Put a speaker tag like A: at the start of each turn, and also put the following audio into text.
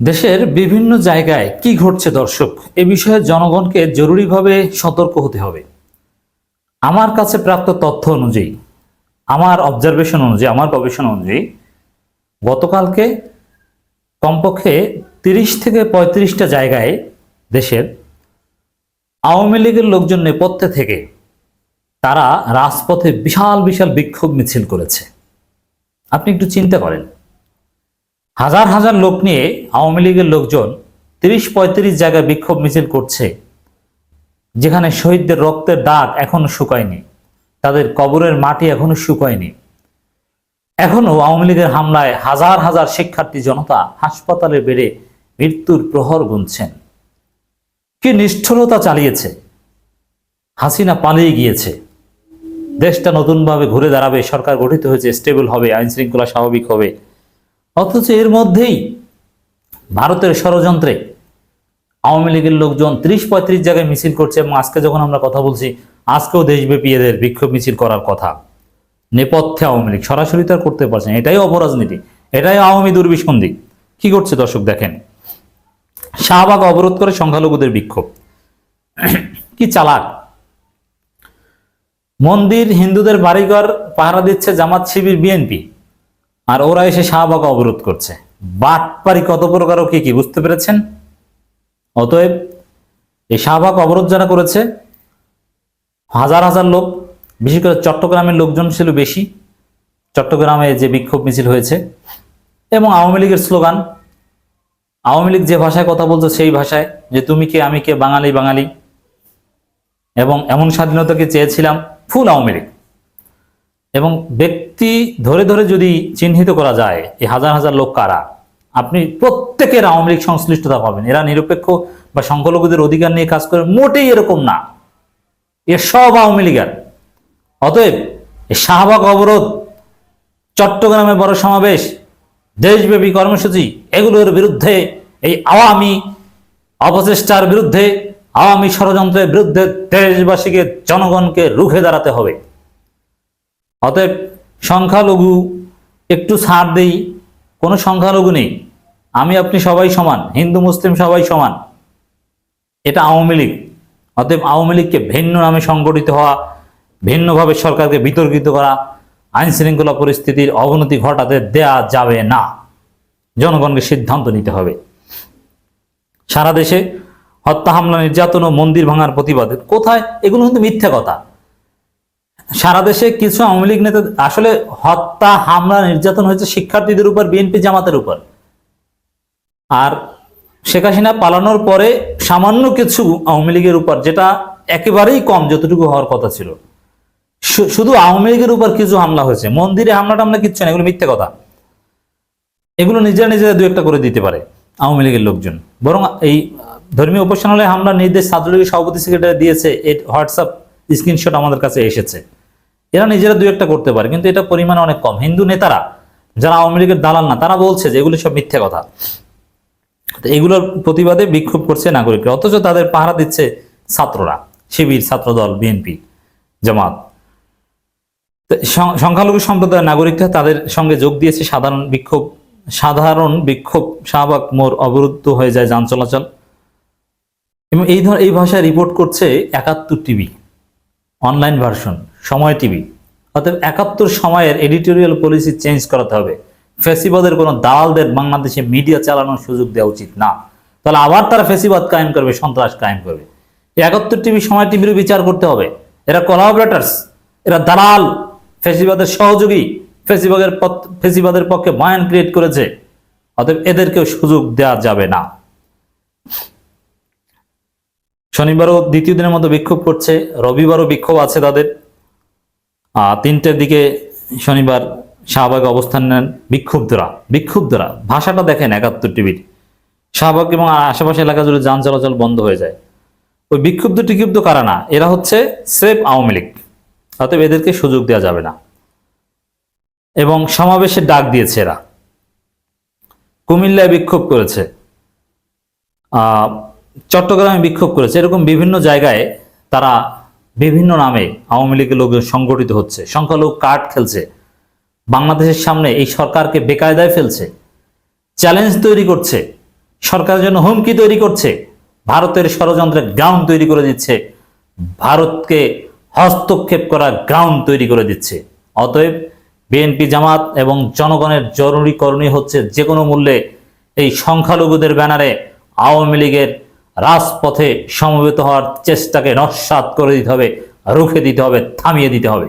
A: দেশের বিভিন্ন জায়গায় কি ঘটছে দর্শক? এ বিষয়ে জনগণকে জরুরিভাবে সতর্ক হতে হবে। আমার কাছে প্রাপ্ত তথ্য অনুযায়ী, আমার অবজারভেশন অনুযায়ী, আমার গবেষণা অনুযায়ী, গতকালকে কমপক্ষে তিরিশ থেকে পঁয়ত্রিশটা জায়গায় দেশের আওয়ামী লীগের লোকজন নেপথ্যে থেকে তারা রাজপথে বিশাল বিশাল বিক্ষোভ মিছিল করেছে। আপনি একটু চিন্তা করেন। হাজার হাজার লোক নিয়ে আওয়ামী লীগের লোকজন তিরিশ পঁয়ত্রিশ জায়গায় বিক্ষোভ মিছিল করছে, যেখানে শহীদদের রক্তের দাগ এখনও শুকায়নি, তাদের কবরের মাটি এখনও শুকায়নি। এখনও আওয়ামী লীগের হামলায় হাজার হাজার শিক্ষার্থী জনতা হাসপাতালে বেড়ে মৃত্যুর প্রহর গুনছেন। কি নিষ্ঠুরতা চালিয়েছে। হাসিনা পালিয়ে গিয়েছে। দেশটা নতুনভাবে ঘুরে দাঁড়াবে, সরকার গঠিত হয়েছে স্টেবল হবে আইন শৃঙ্খলা স্বাভাবিক হবে। অথচ এর মধ্যেই ভারতের ষড়যন্ত্রে আওয়ামী লীগের লোকজন ত্রিশ পঁয়ত্রিশ জায়গায় মিছিল করছে এবং আজকে যখন আমরা কথা বলছি, আজকেও দেশব্যাপী এদের বিক্ষোভ মিছিল করার কথা। নেপথ্যে আওয়ামী লীগ, সরাসরি তো আর করতে পারছে না। এটাই অপরাজনীতি। এটাই আওয়ামী দুর্বিসন্ধি। কি করছে দর্শক দেখেন? শাহবাগ অবরোধ করে সংখ্যালঘুদের বিক্ষোভ। কি চালাক। মন্দির হিন্দুদের বাড়িঘর পাহারা দিচ্ছে জামাত শিবির, বিএনপি। আর ওরা এসে শাহবাগ অবরোধ করছে। বাটপারি কত প্রকার কি কি, বুঝতে পেরেছেন? অতএব এই শাহবাগ অবরোধ যারা করেছে, হাজার হাজার লোক, বিশেষ করে চট্টগ্রামের লোকজন ছিল বেশি, চট্টগ্রামে যে বিক্ষোভ মিছিল হয়েছে এবং আওয়ামী লীগের স্লোগান, আওয়ামী লীগ যে ভাষায় কথা বলছে সেই ভাষায়, যে তুমি কে, আমি কে, বাঙালি বাঙালি, এবং এমন স্বাধীনতাকে চেয়েছিলাম ফুল আওয়ামী লীগ। এবং ব্যক্তি ধরে ধরে যদি চিহ্নিত করা যায় এই হাজার হাজার লোক কারা? আপনি প্রত্যেকের আওয়ামী লীগ সংশ্লিষ্টতা পাবেন। এরা নিরপেক্ষ বা সংখ্যালঘুদের অধিকার নিয়ে কাজ করে, মোটেই এরকম না। এ সব আওয়ামী লীগের। অতএব শাহবাগ অবরোধ, চট্টগ্রামে বড় সমাবেশ, দেশব্যাপী কর্মসূচি, এগুলোর বিরুদ্ধে, এই আওয়ামী অপচেষ্টার বিরুদ্ধে, আওয়ামী ষড়যন্ত্রের বিরুদ্ধে দেশবাসীকে, জনগণকে রুখে দাঁড়াতে হবে। অতএব সংখ্যালঘু একটু ছাড় দেই, কোনো সংখ্যালঘু নেই। আমি, আপনি সবাই সমান, হিন্দু, মুসলিম সবাই সমান। এটা আওয়ামী লীগ। অতএব আওয়ামী লীগকে ভিন্ন নামে সংগঠিত হওয়া, ভিন্নভাবে সরকারকে বিতর্কিত করা আইন শৃঙ্খলা পরিস্থিতির অবনতি ঘটাতে দেয়া যাবে না। জনগণকে সিদ্ধান্ত নিতে হবে। সারা দেশে হত্যা, হামলা, নির্যাতন ও মন্দির ভাঙার প্রতিবাদে কোথায়? এগুলো কিন্তু মিথ্যা কথা। সারা দেশে কিছু আওয়ামী লীগ নেতা আসলে হত্যা, হামলা, নির্যাতন হয়েছে শিক্ষার্থীদের উপর, বিএনপি জামাতের উপর। আর শেখ হাসিনা পালানোর পরে সামান্য কিছু আওয়ামী লীগের উপর, যেটা একেবারেই কম যতটুকু হওয়ার কথা ছিল। শুধু আওয়ামী লীগের উপর কিছু হামলা হয়েছে। মন্দিরে হামলা টামলা কিচ্ছু না এগুলো মিথ্যে কথা। এগুলো নিজেরা নিজেরা দু একটা করে দিতে পারে আওয়ামী লীগের লোকজন। বরং এই ধর্মীয় উপাসনালয়ে হামলার নির্দেশ ছাত্রলীগের সভাপতি সেক্রেটারি দিয়েছে হোয়াটসঅ্যাপ স্ক্রিনশট আমাদের কাছে এসেছে। এরা নিজেরা দু একটা করতে পারে, কিন্তু এটা পরিমাণ অনেক কম। হিন্দু নেতারা, যারা আওয়ামী লীগের দালাল না, তারা বলছে যে এগুলো সব মিথ্যে কথা। তো এগুলোর প্রতিবাদে বিক্ষোভ করছে নাগরিকরা, অথচ তাদের পাহারা দিচ্ছে ছাত্ররা, শিবির, ছাত্রদল, বিএনপি, জামাত। সংখ্যালঘু সম্প্রদায়ের নাগরিকরা তাদের সঙ্গে যোগ দিয়েছে, সাধারণ বিক্ষোভ সাধারণ বিক্ষোভ, শাহবাগ মোড় অবরুদ্ধ হয়ে যায় যান চলাচল। এবং এই ধর এই ভাষায় রিপোর্ট করছে Ekattor TV online version Somoy TV. অতএব একাত্তর সময়ের এডিটোরিয়াল পলিসি চেঞ্জ করাতে হবে। ফেসিবাদের কোনো দালালদের বাংলাদেশে মিডিয়া চালানোর সুযোগ দেওয়া উচিত না। তাহলে আবার তারা ফেসিবাদ কায়েম করবে, সন্ত্রাস কায়েম করবে। একাত্তর টিভি সময় টিভিরও বিচার করতে হবে। এরা কোলাবরেটার্স এরা দালাল, ফেসিবাদের সহযোগী, ফেসিবাদের ফেসিবাদের পক্ষে বয়ান ক্রিয়েট করেছে। অতএব এদেরকেও সুযোগ দেওয়া যাবে না। শনিবারও দ্বিতীয় দিনের মতো বিক্ষোভ করছে, রবিবারও বিক্ষোভ আছে তাদের। তিনটের দিকে শনিবার শাহবাগে অবস্থান নেন বিক্ষুব্ধরা। বিক্ষুব্ধরা। ভাষাটা দেখেন একাত্তর টিভির। শাহবাগ এবং আশেপাশে এলাকা জুড়ে যান চলাচল বন্ধ হয়ে যায়। ওই বিক্ষুব্ধ টিক্ষুব্ধ কারা না? এরা হচ্ছে স্রেফ আওয়ামী লীগ। অতএব এদেরকে সুযোগ দেওয়া যাবে না। এবং সমাবেশের ডাক দিয়েছে এরা। কুমিল্লায় বিক্ষোভ করেছে। চট্টগ্রামে বিক্ষোভ করেছে। এরকম বিভিন্ন জায়গায় তারা বিভিন্ন নামে আওয়ামী লীগের লোকজন সংগঠিত হচ্ছে, সংখ্যালঘু কার্ড খেলছে, বাংলাদেশের সামনে এই সরকারকে বেকায়দায় ফেলছে চ্যালেঞ্জ তৈরি করছে, সরকারের জন্য হুমকি তৈরি করছে, ভারতের ষড়যন্ত্রের গ্রাউন্ড তৈরি করে দিচ্ছে, ভারতকে হস্তক্ষেপ করা গ্রাউন্ড তৈরি করে দিচ্ছে। অতএব বিএনপি জামাত এবং জনগণের জরুরি করণীয় হচ্ছে যে কোনো মূল্যে এই সংখ্যালঘুদের ব্যানারে আওয়ামী লীগের রাজপথে সমবেত হওয়ার চেষ্টাকে নস্বাত করে দিতে হবে রুখে দিতে হবে থামিয়ে দিতে হবে।